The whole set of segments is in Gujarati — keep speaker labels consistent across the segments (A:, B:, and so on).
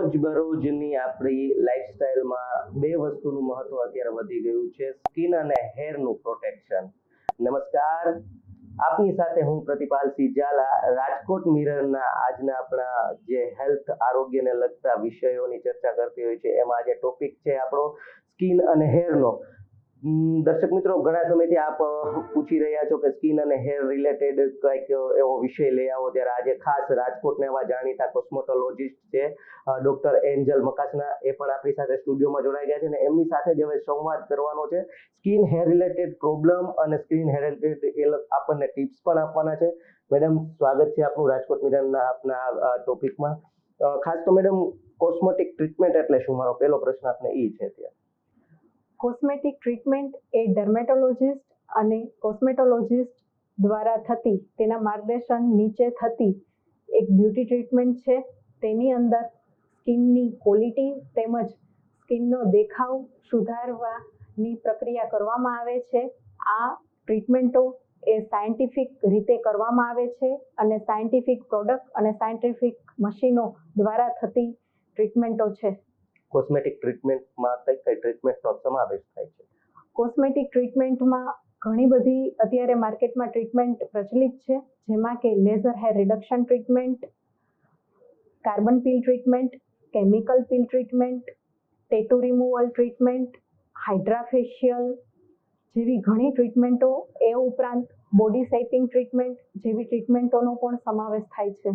A: રોજબરોજની આપણી લાઈફસ્ટાઈલમાં બે વસ્તુનું મહત્વ અત્યારે વધી ગયું છે સ્કિન અને હેરનું પ્રોટેક્શન નમસ્કાર, આપની સાથે હું પ્રતિપાલસિંહ ઝાલા રાજકોટ મિરરના આજના આપણા જે હેલ્થ આરોગ્યને લગતા વિષયોની ચર્ચા કરતી હોય છે, એમાં આજે ટોપિક છે આપણો સ્કિન અને હેરનો દર્શક મિત્રો, ઘણા સમયથી આપ પૂછી રહ્યા છો કે સ્કિન અને હેર રિલેટેડ કંઈક એવો વિષય લઈ આવો ત્યારે આજે ખાસ રાજકોટના એવા જાણીતા કોસ્મેટોલોજીસ્ટ છે ડોક્ટર એન્જલ મકાસના. એ પણ આપણી સાથે સ્ટુડિયોમાં જોડાઈ ગયા છે અને એમની સાથે જ હવે સંવાદ કરવાનો છે. સ્કિન હેર રિલેટેડ પ્રોબ્લેમ અને સ્કિન હેર રિલેટેડ આપણને ટિપ્સ પણ આપવાના છે. મેડમ, સ્વાગત છે આપનું રાજકોટ મિરરના આપના ટોપિકમાં. ખાસ તો મેડમ કોસ્મેટિક ટ્રીટમેન્ટ એટલે શું? મારો પહેલો પ્રશ્ન આપને એ છે ત્યાં
B: કોસ્મેટિક ટ્રીટમેન્ટ એ ડર્મેટોલોજિસ્ટ અને કોસ્મેટોલોજિસ્ટ દ્વારા થતી, તેના માર્ગદર્શન નીચે થતી એક બ્યુટી ટ્રીટમેન્ટ છે. તેની અંદર સ્કિનની ક્વોલિટી તેમજ સ્કિનનો દેખાવ સુધારવાની પ્રક્રિયા કરવામાં આવે છે. આ ટ્રીટમેન્ટો એ સાયન્ટિફિક રીતે કરવામાં આવે છે અને સાયન્ટિફિક પ્રોડક્ટ અને સાયન્ટિફિક મશીનો દ્વારા થતી ટ્રીટમેન્ટો છે.
A: કોસ્મેટિક ટ્રીટમેન્ટમાં કઈ કઈ ટ્રીટમેન્ટનો સમાવેશ થાય છે?
B: કોસ્મેટિક ટ્રીટમેન્ટમાં ઘણી બધી અત્યારે માર્કેટમાં ટ્રીટમેન્ટ પ્રચલિત છે, જેમાં કે laser hair reduction treatment carbon peel treatment chemical peel treatment tattoo removal treatment hydra facial જેવી ઘણી ટ્રીટમેન્ટો એ ઉપરાંત બોડી શેપિંગ ટ્રીટમેન્ટ જેવી ટ્રીટમેન્ટોનો પણ સમાવેશ થાય છે.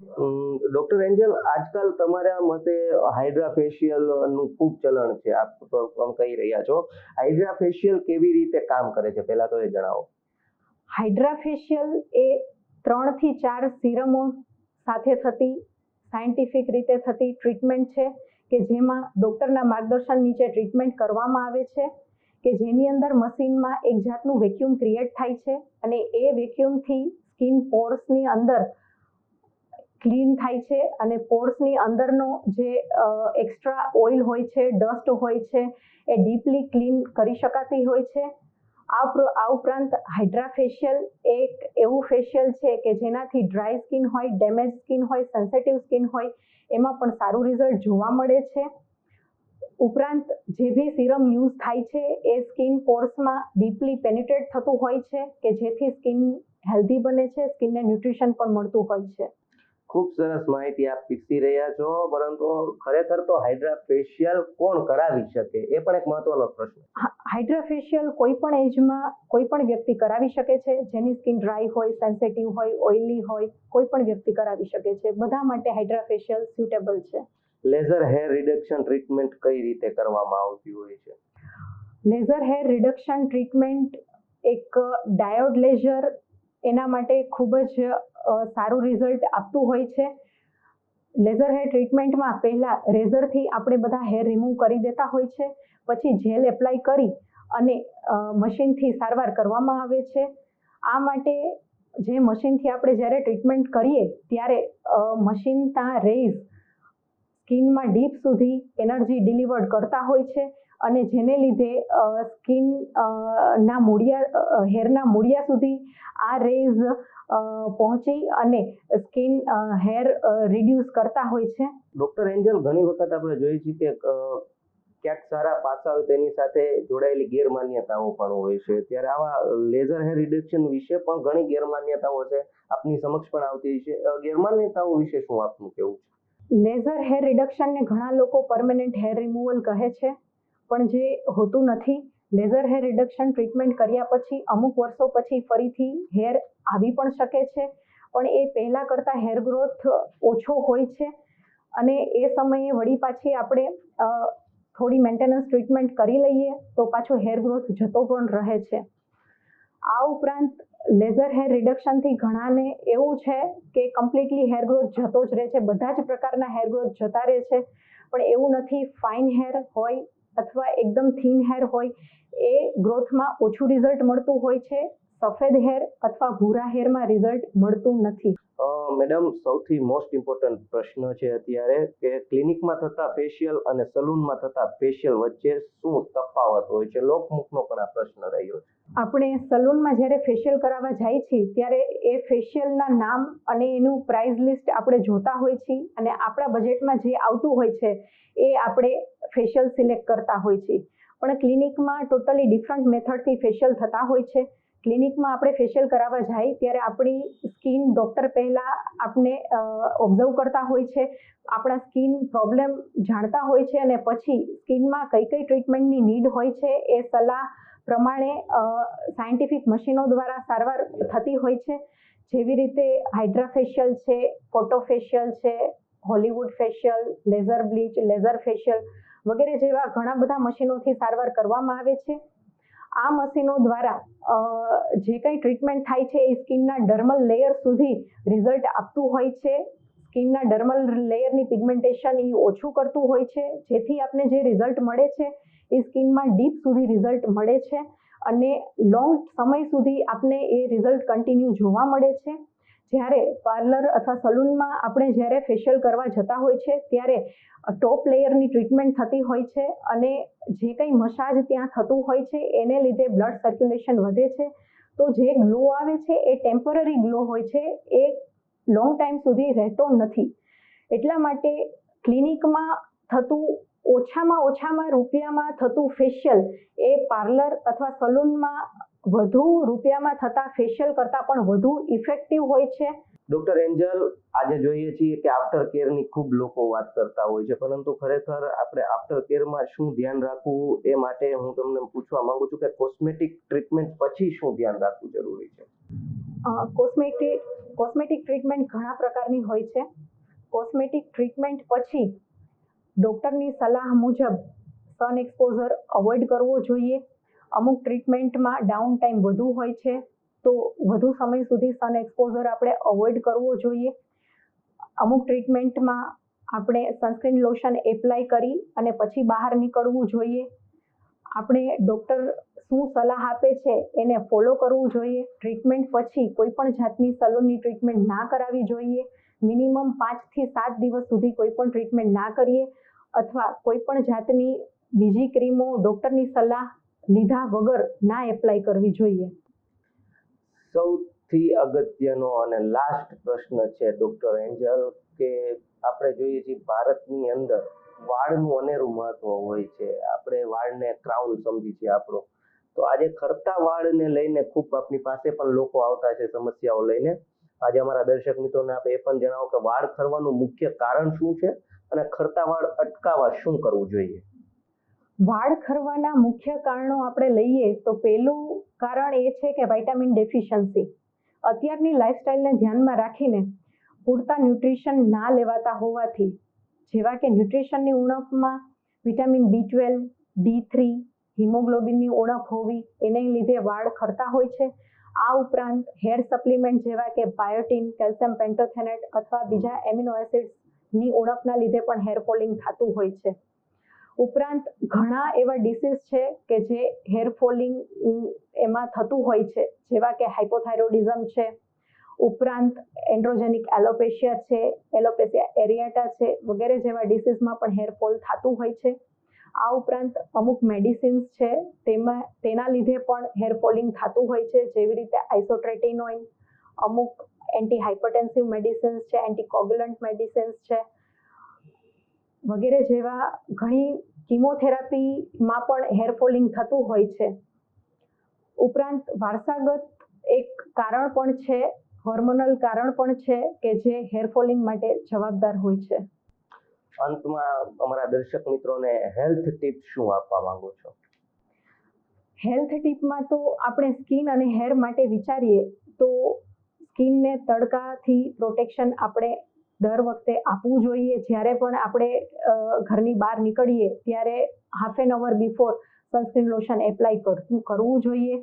A: ડોક્ટર એન્જલ આજકાલ તમારા મતે હાઇડ્રા ફેશિયલનું ખૂબ ચલણ છે. આપ પણ કહી રહ્યા છો. હાઇડ્રા ફેશિયલ કેવી રીતે કામ કરે છે? પહેલા તો એ જણાવો.
B: હાઇડ્રા ફેશિયલ એ ત્રણથી ચાર સિરમો સાથે થતી સાયન્ટિફિક રીતે થતી ટ્રીટમેન્ટ છે કે જેમાં ડૉક્ટરના માર્ગદર્શન નીચે ટ્રીટમેન્ટ કરવામાં આવે છે. કે જેની અંદર મશીનમાં એક જાતનું વેક્યુમ ક્રિએટ થાય છે અને એ વેક્યુમથી સ્કિન પોર્સની અંદર ક્લીન થાય છે અને પોર્સની અંદરનો જે એક્સ્ટ્રા ઓઇલ હોય છે ડસ્ટ હોય છે, એ ડીપલી ક્લીન કરી શકાતી હોય છે. આ આ ઉપરાંત હાઇડ્રા ફેશિયલ એક એવું ફેશિયલ છે કે જેનાથી ડ્રાય સ્કિન હોય ડેમેજ સ્કિન હોય સેન્સિટિવ સ્કિન હોય, એમાં પણ સારું રિઝલ્ટ જોવા મળે છે. ઉપરાંત જે બી સિરમ યુઝ થાય છે એ સ્કિન પોર્સમાં ડીપલી પેનિટ્રેટ થતું હોય છે કે જેથી સ્કિન હેલ્ધી બને છે સ્કિનને ન્યુટ્રિશન પણ મળતું હોય છે.
A: ખૂબ સરસ માહિતી આપ શીખી રહ્યા છો પરંતુ ખરેખર તો હાઇડ્રા ફેશિયલ કોણ કરાવી શકે? એ પણ એક મહત્વનો પ્રશ્ન.
B: હાઇડ્રા ફેશિયલ કોઈ પણ એજમાં કોઈ પણ વ્યક્તિ કરાવી શકે છે જેની સ્કિન ડ્રાય હોય સેન્સિટિવ હોય ઓઇલી હોય કોઈ પણ વ્યક્તિ કરાવી શકે છે. બધા માટે હાઇડ્રા ફેશિયલ સ્યુટેબલ છે.
A: લેઝર હેર રિડક્શન ટ્રીટમેન્ટ કઈ રીતે કરવામાં આવતી હોય છે?
B: લેઝર હેર રિડક્શન ટ્રીટમેન્ટ એક ડાયોડ લેઝર એના માટે ખૂબ જ સારું રિઝલ્ટ આપતું હોય છે. લેઝર હેર ટ્રીટમેન્ટમાં પહેલાં રેઝરથી આપણે બધા હેર રિમૂવ કરી દેતા હોય છે, પછી જેલ એપ્લાય કરી અને મશીનથી સારવાર કરવામાં આવે છે. આ માટે જે મશીનથી આપણે જ્યારે ટ્રીટમેન્ટ કરીએ, ત્યારે મશીન મશીનના રેઝ સ્કિનમાં ડીપ સુધી એનર્જી ડિલિવર્ડ કરતા હોય છે અને જેને લીધે સ્કિન ના મૂળિયા હેરના મૂળિયા સુધી આ રેઝ પહોંચી અને સ્કિન હેર રિડ્યુસ કરતા હોય છે.
A: ડોક્ટર એન્જલ, ઘણી વખત આપણે જોઈએ છીએ કે ક્યાંક સારા પાસા હોય તેની સાથે જોડાયેલી ગેરમાન્યતાઓ પણ હોય છે. ત્યારે આવા લેઝર હેર રિડક્શન વિશે પણ ઘણી ગેરમાન્યતાઓ છે. આપની સમક્ષ પણ આવતી છે ગેરમાન્યતાઓ વિશે શું આપનું કેવું છે?
B: લેઝર હેર રિડક્શનને ઘણા લોકો પરમનન્ટ હેર રિમૂવલ કહે છે, પણ જે હોતું નથી. લેઝર હેર રિડક્શન ટ્રીટમેન્ટ કર્યા પછી, અમુક વર્ષો પછી ફરીથી હેર આવી પણ શકે છે, પણ એ પહેલાં કરતાં હેર ગ્રોથ ઓછો હોય છે. અને એ સમયે વળી પાછી આપણે થોડી મેન્ટેનન્સ ટ્રીટમેન્ટ કરી લઈએ તો પાછો હેર ગ્રોથ જતો પણ રહે છે. આ ઉપરાંત લેઝર હેર રિડક્શનથી ઘણાને એવું છે કે કમ્પ્લીટલી હેર ગ્રોથ જતો જ રહે છે, બધા જ પ્રકારના હેર ગ્રોથ જતા રહે છે, પણ એવું નથી ફાઇન હેર હોય અથવા એકદમ થીન હેર હોય, એ ગ્રોથમાં ઓછું રિઝલ્ટ મળતું હોય છે. સફેદ હેર અથવા ભૂરા હેરમાં રિઝલ્ટ મળતું નથી.
A: મેડમ સૌથી મોસ્ટ ઇમ્પોર્ટન્ટ પ્રશ્ન છે અત્યારે કે ક્લિનિકમાં થતા ફેશિયલ અને સલૂનમાં થતા ફેશિયલ વચ્ચે શું તફાવત હોય છે? લોકમુખનો પણ આ પ્રશ્ન રહ્યો છે.
B: આપણે સલૂનમાં જ્યારે ફેશિયલ કરાવવા જાય છીએ ત્યારે એ ફેશિયલના નામ અને એનું પ્રાઇસ લિસ્ટ આપણે જોતા હોય છીએ અને આપણા બજેટમાં જે આવતું હોય છે એ આપણે ફેશિયલ સિલેક્ટ કરતા હોય છીએ. પણ ક્લિનિકમાં ટોટલી ડિફરન્ટ મેથડથી ફેશિયલ થતા હોય છે. ક્લિનિકમાં આપણે ફેશિયલ કરાવવા જાય ત્યારે આપણી સ્કિન ડૉક્ટર પહેલાં આપણે ઓબ્ઝર્વ કરતા હોય છે, આપણા સ્કિન પ્રોબ્લેમ જાણતા હોય છે અને પછી સ્કિનમાં કઈ કઈ ટ્રીટમેન્ટની નીડ હોય છે એ સલાહ પ્રમાણે સાયન્ટિફિક મશીનો દ્વારા સારવાર થતી હોય છે. જેવી રીતે હાઇડ્રા ફેશિયલ છે ફોટોફેશિયલ છે, Hollywood facial, laser bleach, laser facial વગેરે જેવા ઘણા બધા મશીનોથી સારવાર કરવામાં આવે છે. આ મશીનો દ્વારા જે કંઈ ટ્રીટમેન્ટ થાય છે એ સ્કિનના ડર્મલ લેયર સુધી રિઝલ્ટ આપતું હોય છે. સ્કિનના ડર્મલ લેયરની પિગમેન્ટેશન એ ઓછું કરતું હોય છે. જેથી આપને જે રિઝલ્ટ મળે છે એ સ્કિનમાં ડીપ સુધી રિઝલ્ટ મળે છે અને લોંગ સમય સુધી આપને એ રિઝલ્ટ કન્ટિન્યુ જોવા મળે છે. જ્યારે પાર્લર અથવા સલૂનમાં આપણે જ્યારે ફેશિયલ કરવા જતા હોય છે, ત્યારે ટોપ લેયરની ટ્રીટમેન્ટ થતી હોય છે અને જે કંઈ મસાજ ત્યાં થતું હોય છે, એને લીધે બ્લડ સર્ક્યુલેશન વધે છે. તો જે ગ્લો આવે છે, એ ટેમ્પરરી ગ્લો હોય છે, એ લોંગ ટાઈમ સુધી રહેતો નથી. એટલા માટે ક્લિનિકમાં થતું ઓછામાં ઓછામાં રૂપિયામાં થતું ફેશિયલ એ પાર્લર અથવા સલૂનમાં વધુ રૂપિયામાં થતા ફેશિયલ કરતાં પણ વધુ ઇફેક્ટિવ હોય છે.
A: ડોક્ટર એન્જલ આજે જોઈએ છીએ કે આફ્ટર કેરની ખૂબ લોકો વાત કરતા હોય છે પરંતુ ખરેખર આપણે આફ્ટર કેરમાં શું ધ્યાન રાખવું એ માટે હું તમને પૂછવા માંગુ છું કે કોસ્મેટિક ટ્રીટમેન્ટ પછી શું ધ્યાન રાખવું જરૂરી છે?
B: કોસ્મેટિક કોસ્મેટિક ટ્રીટમેન્ટ ઘણા પ્રકારની હોય છે. કોસ્મેટિક ટ્રીટમેન્ટ પછી ડૉક્ટરની સલાહ મુજબ સન એક્સપોઝર અવોઇડ કરવો જોઈએ. અમુક ટ્રીટમેન્ટમાં ડાઉન ટાઈમ વધુ હોય છે, તો વધુ સમય સુધી સન એક્સપોઝર આપણે અવોઇડ કરવો જોઈએ. અમુક ટ્રીટમેન્ટમાં આપણે સનસ્ક્રીન લોશન એપ્લાય કરી અને પછી બહાર નીકળવું જોઈએ. આપણે ડૉક્ટર શું સલાહ આપે છે એને ફોલો કરવું જોઈએ. ટ્રીટમેન્ટ પછી કોઈ પણ જાતની સલૂનની ટ્રીટમેન્ટ ના કરાવવી જોઈએ. મિનિમમ પાંચથી સાત દિવસ સુધી કોઈ પણ ટ્રીટમેન્ટ ના કરીએ. અથવા કોઈ પણ જાતની બીજી ક્રીમો ડૉક્ટરની સલાહ લીધા વગર ના એપ્લાય કરવી જોઈએ?
A: સૌથી અગત્યનો અને લાસ્ટ પ્રશ્ન છે ડોક્ટર એન્જલ કે આપણે જોઈએ છીએ ભારતની અંદર વાળનું અનેરું મહત્વ હોય છે. આપણે વાળને ક્રાઉન સમજી છીએ આપણો. તો આજે ખરતા વાળને લઈને ખૂબ આપની પાસે પણ લોકો આવતા છે સમસ્યાઓ લઈને. આજે અમારા દર્શક મિત્રોને આપ એ પણ જણાવો કે વાળ ખરવાનું મુખ્ય કારણ શું છે અને ખરતા વાળ અટકાવવા શું કરવું જોઈએ?
B: વાળ ખરવાના મુખ્ય કારણો આપણે લઈએ તો પહેલું કારણ એ છે કે વાઇટામિન ડેફિશિયન્સી અત્યારની લાઇફસ્ટાઈલને ધ્યાનમાં રાખીને પૂરતા ન્યુટ્રિશન ના લેવાતા હોવાથી, જેવા કે ન્યુટ્રિશનની ઉણપમાં vitamin B twelve D three હિમોગ્લોબિનની ઉણપ હોવી, એને લીધે વાળ ખરતા હોય છે. આ ઉપરાંત હેર સપ્લિમેન્ટ જેવા કે બાયોટીન કેલ્શિયમ પેન્ટોથેનેટ અથવા બીજા એમિનો એસિડ્સની ઉણપના લીધે પણ હેર ફોલિંગ થતું હોય છે. ઉપરાંત ઘણા એવા ડિસીઝ છે કે જે હેર ફોલિંગ એમાં થતું હોય છે, જેવા કે હાઇપોથાઇરોડિઝમ છે, ઉપરાંત એન્ડ્રોજેનિક એલોપેશિયા છે એલોપેશિયા એરિયાટા છે, વગેરે જેવા ડિસીઝમાં પણ હેર ફોલ થતું હોય છે. આ ઉપરાંત અમુક મેડિસિન્સ છે, તેમાં, તેના લીધે પણ હેર ફોલિંગ થતું હોય છે, જેવી રીતે આઇસોટ્રેટિનોઇન અમુક એન્ટી હાઇપરટેન્સિવ મેડિસિન્સ છે એન્ટીકોગ્યુલન્ટ મેડિસિન્સ છે વગેરે જેવા ઘણી કિમોથેરાપીમાં પણ હેર ફોલિંગ થતું હોય છે. ઉપરાંત વારસાગત એક કારણ પણ છે હોર્મોનલ કારણ પણ છે કે જે હેર ફોલિંગ માટે જવાબદાર હોય છે.
A: અંતમાં અમારા દર્શક મિત્રોને હેલ્થ ટીપ શું આપવા માંગો છો?
B: હેલ્થ ટીપમાં તો આપણે સ્કિન અને હેર માટે વિચારીએ તો સ્કિનને તડકાથી પ્રોટેક્શન આપણે દર વખતે આપવું જોઈએ. જ્યારે પણ આપણે ઘરની બહાર નીકળીએ, ત્યારે half an hour before sunscreen lotion apply કરવું કરવું જોઈએ.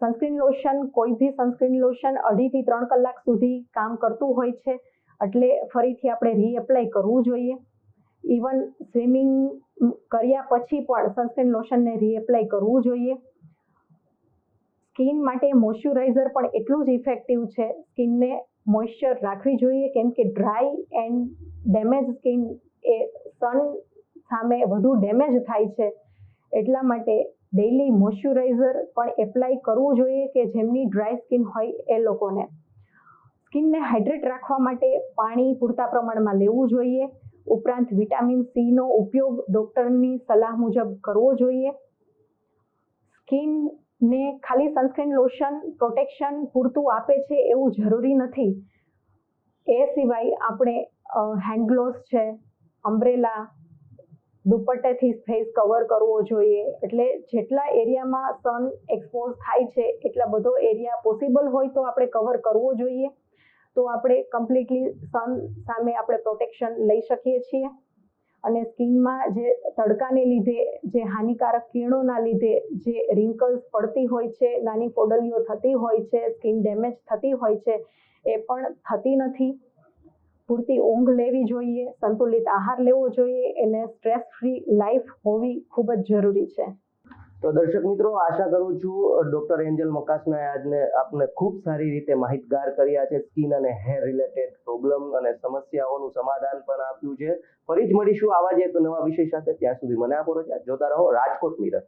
B: સનસ્ક્રીન લોશન કોઈ બી સનસ્ક્રીન લોશન અઢીથી ત્રણ કલાક સુધી કામ કરતું હોય છે, એટલે ફરીથી આપણે રીએપ્લાય કરવું જોઈએ. ઇવન સ્વિમિંગ કર્યા પછી પણ સનસ્ક્રીન લોશનને રીએપ્લાય કરવું જોઈએ. સ્કિન માટે મોઇશ્ચરાઇઝર પણ એટલું જ ઇફેક્ટિવ છે. સ્કિનને મોઇશ્ચર રાખવી જોઈએ, કેમ કે ડ્રાય એન્ડ ડેમેજ સ્કિન એ સન સામે વધુ ડેમેજ થાય છે. એટલા માટે ડેઇલી મોઇશ્ચરાઇઝર પણ એપ્લાય કરવું જોઈએ કે જેમની ડ્રાય સ્કિન હોય એ લોકોને. સ્કિનને હાઇડ્રેટ રાખવા માટે પાણી પૂરતા પ્રમાણમાં લેવું જોઈએ. ઉપરાંત વિટામિન સીનો ઉપયોગ ડૉક્ટરની સલાહ મુજબ કરવો જોઈએ. સ્કિનને ખાલી સનસ્ક્રીન લોશન પ્રોટેક્શન પૂરતું આપે છે એવું જરૂરી નથી. એ સિવાય આપણે હેન્ડ ગ્લોવ્સ છે અમ્બ્રેલા દુપટ્ટેથી ફેસ કવર કરવો જોઈએ. એટલે જેટલા એરિયામાં સન એક્સપોઝ થાય છે, એટલા બધો એરિયા પોસિબલ હોય તો આપણે કવર કરવો જોઈએ. તો આપણે કમ્પ્લીટલી સન સામે આપણે પ્રોટેક્શન લઈ શકીએ છીએ. અને સ્કિનમાં જે તડકાને લીધે, જે હાનિકારક કિરણોના લીધે જે રિંકલ્સ પડતી હોય છે, નાની ફોડલીઓ થતી હોય છે સ્કિન ડેમેજ થતી હોય છે, એ પણ થતી નથી. પૂરતી ઊંઘ લેવી જોઈએ, સંતુલિત આહાર લેવો જોઈએ, એને સ્ટ્રેસ ફ્રી લાઈફ હોવી ખૂબ જ જરૂરી છે.
A: તો દર્શક મિત્રો, આશા કરું છું ડોક્ટર એન્જલ મકાસનાએ આજને આપને ખૂબ સારી રીતે માહિતગાર કર્યા છે. સ્કિન અને હેર રિલેટેડ પ્રોબ્લેમ અને સમસ્યાઓનું સમાધાન પણ આપ્યું છે. ફરી જ મળીશું આવા જ એક નવા વિષય સાથે. ત્યાં સુધી મને આપો રજા. જોતા રહો રાજકોટ મિરર.